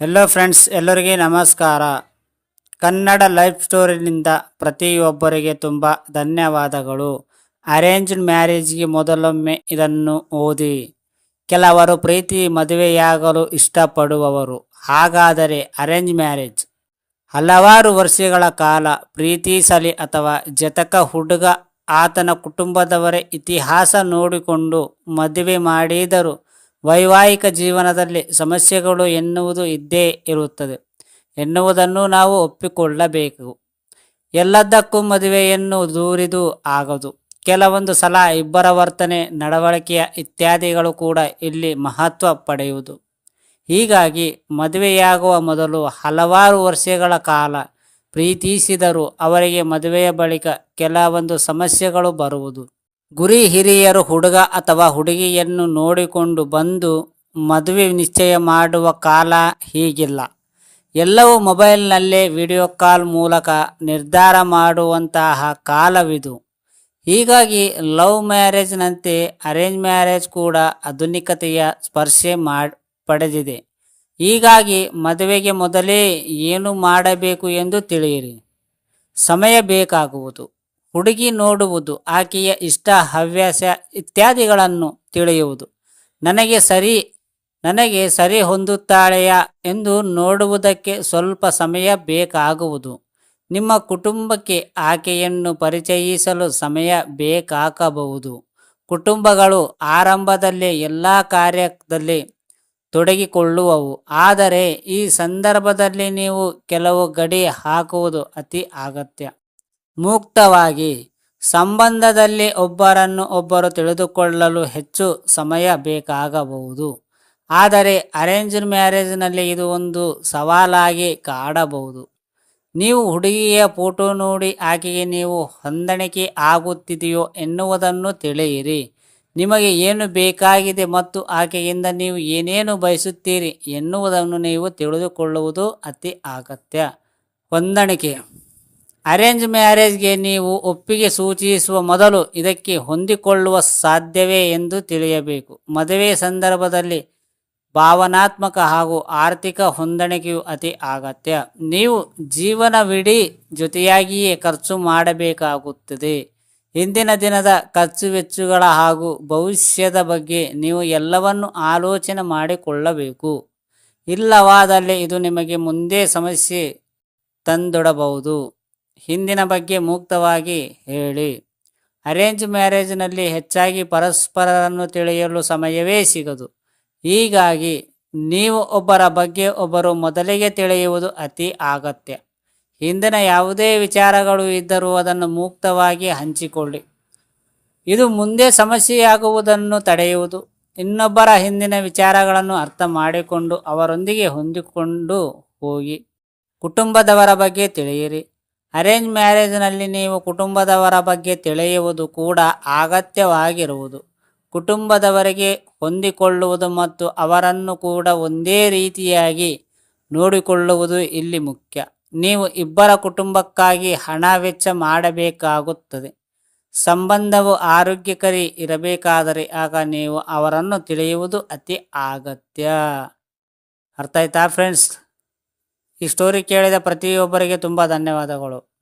Hello friends ಎಲ್ಲರಿಗೆ ನಮಸ್ಕಾರ. Kannada life ಸ್ಟೋರಿನಿಂದ ಪ್ರತಿಯೊಬ್ಬರಿಗೆ ತುಂಬ ಧನ್ಯವಾದಗಳು. ಅರೇಂಜ್ಡ್ ಮ್ಯಾರೇಜ್ಗೆ ಮೊದಲೊಮ್ಮೆ ಇದನ್ನು ಓದಿ. ಕೆಲವರು ಪ್ರೀತಿ ಮದುವೆಯಾಗಲು ಇಷ್ಟಪಡುವವರು. ಹಾಗಾದರೆ ಅರೇಂಜ್ ಮ್ಯಾರೇಜ್ ಹಲವಾರು ವರ್ಷಗಳ ಕಾಲ ಪ್ರೀತಿಸಲಿ ಅಥವಾ ಜತಕ ಹುಡುಗ ಆತನ ಕುಟುಂಬದವರೇ ಇತಿಹಾಸ ನೋಡಿಕೊಂಡು ಮದುವೆ ಮಾಡಿದರೂ. ವೈವಾಹಿಕ ಜೀವನದಲ್ಲಿ ಸಮಸ್ಯೆಗಳು ಎನ್ನುವುದು ಇದ್ದೇ ಇರುತ್ತದೆ. ಎನ್ನುವುದನ್ನು ನಾವು ಒಪ್ಪಿಕೊಳ್ಳಬೇಕು. ಎಲ್ಲದಕ್ಕೂ ಮದುವೆಯನ್ನು ದೂರಿದು ಆಗದು. ಕೆಲವೊಂದು ಸಲ ಇಬ್ಬರ ವರ್ತನೆ, ನಡವಳಿಕೆಯ ಇತ್ಯಾದಿಗಳು ಕೂಡ ಇಲ್ಲಿ ಮಹತ್ವ ಪಡೆಯುವುದು. ಹೀಗಾಗಿ ಮದುವೆಯಾಗುವ ಮೊದಲು ಹಲವಾರು ವರ್ಷಗಳ ಕಾಲ ಪ್ರೀತಿಸಿದರೂ ಅವರಿಗೆ ಮದುವೆಯ ಬಳಿಕ ಕೆಲವೊಂದು ಸಮಸ್ಯೆಗಳು ಬರುವುದು. ಗುರಿ ಹಿರಿಯರು ಹುಡುಗ ಅಥವಾ ಹುಡುಗಿಯನ್ನು ನೋಡಿಕೊಂಡು ಬಂದು ಮದುವೆ ನಿಶ್ಚಯ ಮಾಡುವ ಕಾಲ ಹೀಗಿಲ್ಲ. ಎಲ್ಲವೂ ಮೊಬೈಲ್ನಲ್ಲೇ ವಿಡಿಯೋ ಕಾಲ್ ಮೂಲಕ ನಿರ್ಧಾರ ಮಾಡುವಂತಹ ಕಾಲವಿದು. ಹೀಗಾಗಿ ಲವ್ ಮ್ಯಾರೇಜ್ನಂತೆ ಅರೇಂಜ್ ಮ್ಯಾರೇಜ್ ಕೂಡ ಆಧುನಿಕತೆಯ ಸ್ಪರ್ಶೆ ಪಡೆದಿದೆ. ಹೀಗಾಗಿ ಮದುವೆಗೆ ಮೊದಲೇ ಏನು ಮಾಡಬೇಕು ಎಂದು ತಿಳಿಯಿರಿ. ಸಮಯ ಬೇಕಾಗುವುದು. ಹುಡುಗಿ ನೋಡುವುದು, ಆಕೆಯ ಇಷ್ಟ, ಹವ್ಯಾಸ ಇತ್ಯಾದಿಗಳನ್ನು ತಿಳಿಯುವುದು. ನನಗೆ ಸರಿ ನನಗೆ ಸರಿ ಹೊಂದುತ್ತಾಳೆಯಾ ಎಂದು ನೋಡುವುದಕ್ಕೆ ಸ್ವಲ್ಪ ಸಮಯ ಬೇಕಾಗುವುದು. ನಿಮ್ಮ ಕುಟುಂಬಕ್ಕೆ ಆಕೆಯನ್ನು ಪರಿಚಯಿಸಲು ಸಮಯ ಬೇಕಾಗಬಹುದು. ಕುಟುಂಬಗಳು ಆರಂಭದಲ್ಲಿ ಎಲ್ಲ ಕಾರ್ಯದಲ್ಲಿ ತೊಡಗಿಕೊಳ್ಳುವವು. ಆದರೆ ಈ ಸಂದರ್ಭದಲ್ಲಿ ನೀವು ಕೆಲವು ಗಡಿ ಹಾಕುವುದು ಅತಿ ಅಗತ್ಯ. ಮುಕ್ತವಾಗಿ ಸಂಬಂಧದಲ್ಲಿ ಒಬ್ಬರನ್ನು ಒಬ್ಬರು ತಿಳಿದುಕೊಳ್ಳಲು ಹೆಚ್ಚು ಸಮಯ ಬೇಕಾಗಬಹುದು. ಆದರೆ ಅರೇಂಜ್ ಮ್ಯಾರೇಜ್ನಲ್ಲಿ ಇದು ಒಂದು ಸವಾಲಾಗಿ ಕಾಡಬಹುದು. ನೀವು ಹುಡುಗಿಯ ಫೋಟೋ ನೋಡಿ ಆಕೆಗೆ ನೀವು ಹೊಂದಾಣಿಕೆ ಆಗುತ್ತಿದೆಯೋ ಎನ್ನುವುದನ್ನು ತಿಳಿಯಿರಿ. ನಿಮಗೆ ಏನು ಬೇಕಾಗಿದೆ ಮತ್ತು ಆಕೆಯಿಂದ ನೀವು ಏನೇನು ಬಯಸುತ್ತೀರಿ ಎನ್ನುವುದನ್ನು ನೀವು ತಿಳಿದುಕೊಳ್ಳುವುದು ಅತಿ ಅಗತ್ಯ. ಹೊಂದಾಣಿಕೆ. ಅರೇಂಜ್ ಮ್ಯಾರೇಜ್ಗೆ ನೀವು ಒಪ್ಪಿಗೆ ಸೂಚಿಸುವ ಮೊದಲು ಇದಕ್ಕೆ ಹೊಂದಿಕೊಳ್ಳುವ ಸಾಧ್ಯವೇ ಎಂದು ತಿಳಿಯಬೇಕು. ಮದುವೆ ಸಂದರ್ಭದಲ್ಲಿ ಭಾವನಾತ್ಮಕ ಹಾಗೂ ಆರ್ಥಿಕ ಹೊಂದಾಣಿಕೆಯು ಅತಿ ಅಗತ್ಯ. ನೀವು ಜೀವನವಿಡೀ ಜೊತೆಯಾಗಿಯೇ ಖರ್ಚು ಮಾಡಬೇಕಾಗುತ್ತದೆ. ಇಂದಿನ ದಿನದ ಖರ್ಚು ವೆಚ್ಚಗಳ ಹಾಗೂ ಭವಿಷ್ಯದ ಬಗ್ಗೆ ನೀವು ಎಲ್ಲವನ್ನು ಆಲೋಚನೆ ಮಾಡಿಕೊಳ್ಳಬೇಕು. ಇಲ್ಲವಾದಲ್ಲಿ ಇದು ನಿಮಗೆ ಮುಂದೆ ಸಮಸ್ಯೆ ತಂದೊಡಬಹುದು. ಹಿಂದಿನ ಬಗ್ಗೆ ಮುಕ್ತವಾಗಿ ಹೇಳಿ. ಅರೇಂಜ್ ಮ್ಯಾರೇಜ್ನಲ್ಲಿ ಹೆಚ್ಚಾಗಿ ಪರಸ್ಪರರನ್ನು ತಿಳಿಯಲು ಸಮಯವೇ ಸಿಗದು. ಹೀಗಾಗಿ ನೀವು ಒಬ್ಬರ ಬಗ್ಗೆ ಒಬ್ಬರು ಮೊದಲಿಗೆ ತಿಳಿಯುವುದು ಅತಿ ಅಗತ್ಯ. ಹಿಂದಿನ ಯಾವುದೇ ವಿಚಾರಗಳು ಇದ್ದರೂ ಅದನ್ನು ಮುಕ್ತವಾಗಿ ಹಂಚಿಕೊಳ್ಳಿ. ಇದು ಮುಂದೆ ಸಮಸ್ಯೆಯಾಗುವುದನ್ನು ತಡೆಯುವುದು. ಇನ್ನೊಬ್ಬರ ಹಿಂದಿನ ವಿಚಾರಗಳನ್ನು ಅರ್ಥ ಮಾಡಿಕೊಂಡು ಅವರೊಂದಿಗೆ ಹೊಂದಿಕೊಂಡು ಹೋಗಿ. ಕುಟುಂಬದವರ ಬಗ್ಗೆ ತಿಳಿಯಿರಿ. ಅರೇಂಜ್ ಮ್ಯಾರೇಜ್ನಲ್ಲಿ ನೀವು ಕುಟುಂಬದವರ ಬಗ್ಗೆ ತಿಳಿಯುವುದು ಕೂಡ ಅಗತ್ಯವಾಗಿರುವುದು. ಕುಟುಂಬದವರಿಗೆ ಹೊಂದಿಕೊಳ್ಳುವುದು ಮತ್ತು ಅವರನ್ನು ಕೂಡ ಒಂದೇ ರೀತಿಯಾಗಿ ನೋಡಿಕೊಳ್ಳುವುದು ಇಲ್ಲಿ ಮುಖ್ಯ. ನೀವು ಇಬ್ಬರ ಕುಟುಂಬಕ್ಕಾಗಿ ಹಣ ವೆಚ್ಚ ಮಾಡಬೇಕಾಗುತ್ತದೆ. ಸಂಬಂಧವು ಆರೋಗ್ಯಕರಿ ಇರಬೇಕಾದರೆ ಆಗ ನೀವು ಅವರನ್ನು ತಿಳಿಯುವುದು ಅತಿ ಅಗತ್ಯ. ಅರ್ಥ ಆಯ್ತಾ ಫ್ರೆಂಡ್ಸ್? ಈ ಸ್ಟೋರಿ ಕೇಳಿದ ಪ್ರತಿಯೊಬ್ಬರಿಗೆ ತುಂಬ ಧನ್ಯವಾದಗಳು.